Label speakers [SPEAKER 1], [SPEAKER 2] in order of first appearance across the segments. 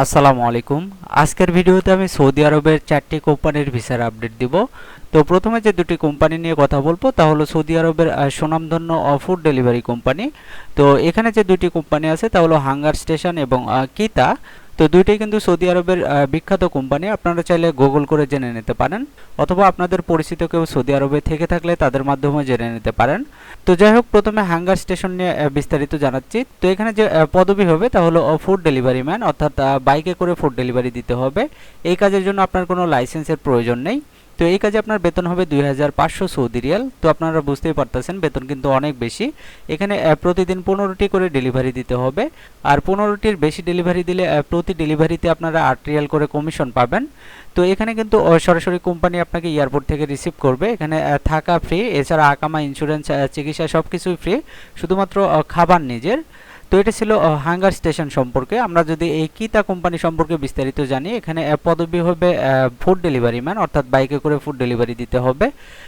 [SPEAKER 1] আসসালামু আলাইকুম। আজকের ভিডিওতে আমি সৌদি আরবের চারটি কোম্পানির ভিসার আপডেট দিব। তো প্রথমে যে দুটি কোম্পানি নিয়ে কথা বলব, তা হলো সৌদি আরবের সুনামধন্য ফুড ডেলিভারি কোম্পানি। তো এখানে যে দুটি কোম্পানি আছে, তা হলো হাঙ্গার স্টেশন এবং কিতা। তো দুইটাই কিন্তু সৌদি আরবের বিখ্যাত কোম্পানি। আপনারা চাইলে গুগল করে জেনে নিতে পারেন, অথবা আপনাদের পরিচিত কেউ সৌদি আরবে থেকে থাকলে তাদের মাধ্যমে জেনে নিতে পারেন। তো যাই হোক, প্রথমে হাঙ্গার স্টেশন নিয়ে বিস্তারিত জানাচ্ছি। তো এখানে যে পদবি হবে তা হলো ফুড ডেলিভারি ম্যান অর্থাৎ বাইকে করে ফুড ডেলিভারি দিতে হবে। এই কাজের জন্য আপনার কোনো লাইসেন্সের প্রয়োজন নেই। তো এই কাজে আপনার বেতন হবে দুই হাজার পাঁচশো সৌদি রিয়াল। তো আপনারা বুঝতেই পারতেছেন, বেতন কিন্তু অনেক বেশি। এখানে প্রতিদিন পনেরোটি করে ডেলিভারি দিতে হবে। আর পনেরোটির বেশি ডেলিভারি দিলে প্রতি ডেলিভারিতে আপনারা আট রিয়াল করে কমিশন পাবেন। তো এখানে কিন্তু সরাসরি কোম্পানি আপনাকে এয়ারপোর্ট থেকে রিসিভ করবে। এখানে থাকা ফ্রি এছাড়া আকামা ইন্স্যুরেন্স চিকিৎসা সব কিছুই ফ্রি শুধুমাত্র খাবার নিজের। তো এটা ছিল হাঙ্গার স্টেশন সম্পর্কে। আমরা যদি এই কিতা কোম্পানি সম্পর্কে বিস্তারিত জানি, এখানে পদবি হবে ফুড ডেলিভারি ম্যান অর্থাৎ বাইকে করে ফুড ডেলিভারি দিতে হবে।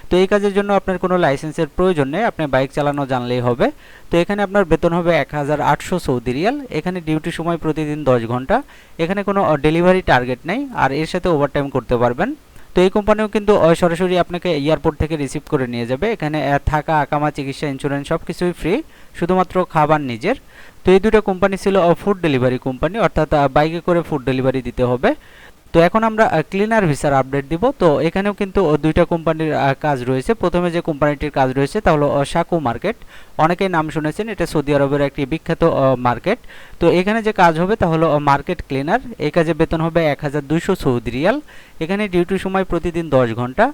[SPEAKER 1] তো এই কাজের জন্য আপনার কোনো লাইসেন্সের প্রয়োজন নেই, আপনি বাইক চালানো জানলেই হবে। তো এখানে আপনার বেতন হবে এক হাজার আটশো সৌদি রিয়াল। এখানে ডিউটি সময় প্রতিদিন দশ ঘণ্টা। এখানে কোনো ডেলিভারি টার্গেট নেই, আর এর সাথে ওভারটাইম করতে পারবেন। তো এই কোম্পানিও কিন্তু সরাসরি আপনাকে এয়ারপোর্ট থেকে রিসিভ করে নিয়ে যাবে। এখানে থাকা, আকামা, চিকিৎসা ইন্স্যুরেন্স সব কিছুই ফ্রি শুধুমাত্র খাবার নিজের। তো এই দুটো কোম্পানি ছিল ফুড ডেলিভারি কোম্পানি অর্থাৎ বাইকে করে ফুড ডেলিভারি দিতে হবে। তো এখন আমরা ক্লিনার ভিসার আপডেট দিব। তো এখানেও কিন্তু দুইটা কোম্পানির কাজ রয়েছে। প্রথমে যে কোম্পানিটির কাজ রয়েছে তা হলো সাকু মার্কেট অনেকেই নাম শুনেছেন, এটা সৌদি আরবের একটি বিখ্যাত মার্কেট তো এখানে যে কাজ হবে তা হলো মার্কেট ক্লিনার এই কাজে বেতন হবে এক হাজার দুইশো সৌদি রিয়াল। এখানে ডিউটি সময় প্রতিদিন দশ ঘণ্টা।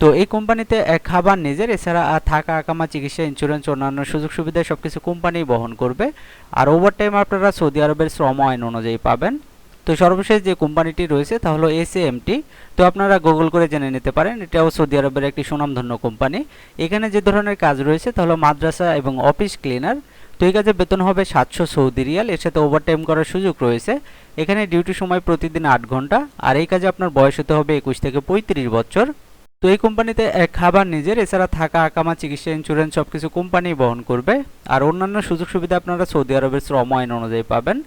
[SPEAKER 1] তো এই কোম্পানিতে খাবার নিজের, এছাড়া থাকা আকামা চিকিৎসা ইন্স্যুরেন্স অন্যান্য সুযোগ সুবিধা সব কিছু কোম্পানি বহন করবে। আর ওভারটাইম আপনারা সৌদি আরবের শ্রম আইন অনুযায়ী পাবেন। তো সর্বশেষ যে কোম্পানিটি রয়েছে তা হলো এসএমটি তো আপনারা গুগল করে জেনে নিতে পারেন, এটাও সৌদি আরবের একটি সুনামধন্য কোম্পানি। এখানে যে ধরনের কাজ রয়েছে তা হলো মাদ্রাসা এবং অফিস ক্লিনার। তো এই কাজে বেতন হবে সাতশো সৌদি রিয়াল, এর সাথে ওভারটাইম করার সুযোগ রয়েছে। এখানে ডিউটি সময় প্রতিদিন আট ঘণ্টা, আর এই কাজে আপনার বয়স হতে হবে একুশ থেকে পঁয়ত্রিশ বছর। তো এই কোম্পানিতে খাবার নিজের, এছাড়া থাকা আকামা চিকিৎসা ইন্স্যুরেন্স সব কিছু কোম্পানি বহন করবে। আর অন্যান্য সুযোগ সুবিধা আপনারা সৌদি আরবের শ্রম আইন অনুযায়ী পাবেন।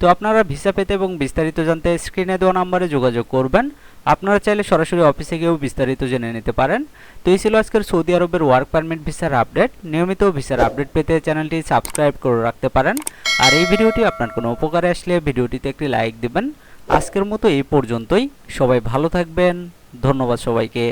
[SPEAKER 1] তো আপনারা ভিসা পেতে এবং বিস্তারিত জানতে স্ক্রিনে দেওয়া নাম্বারে যোগাযোগ করবেন। আপনারা চাইলে সরাসরি অফিসে গিয়েও বিস্তারিত জেনে নিতে পারেন। তো এই ছিল আজকের সৌদি আরবের ওয়ার্ক পারমিট ভিসার আপডেট নিয়মিত ভিসার আপডেট পেতে চ্যানেলটি সাবস্ক্রাইব করে রাখতে পারেন। আর এই ভিডিওটি আপনার কোনো উপকারে আসলে ভিডিওটিতে একটি লাইক দিবেন। আজকের মতো এই পর্যন্তই। সবাই ভালো থাকবেন। ধন্যবাদ সবাইকে।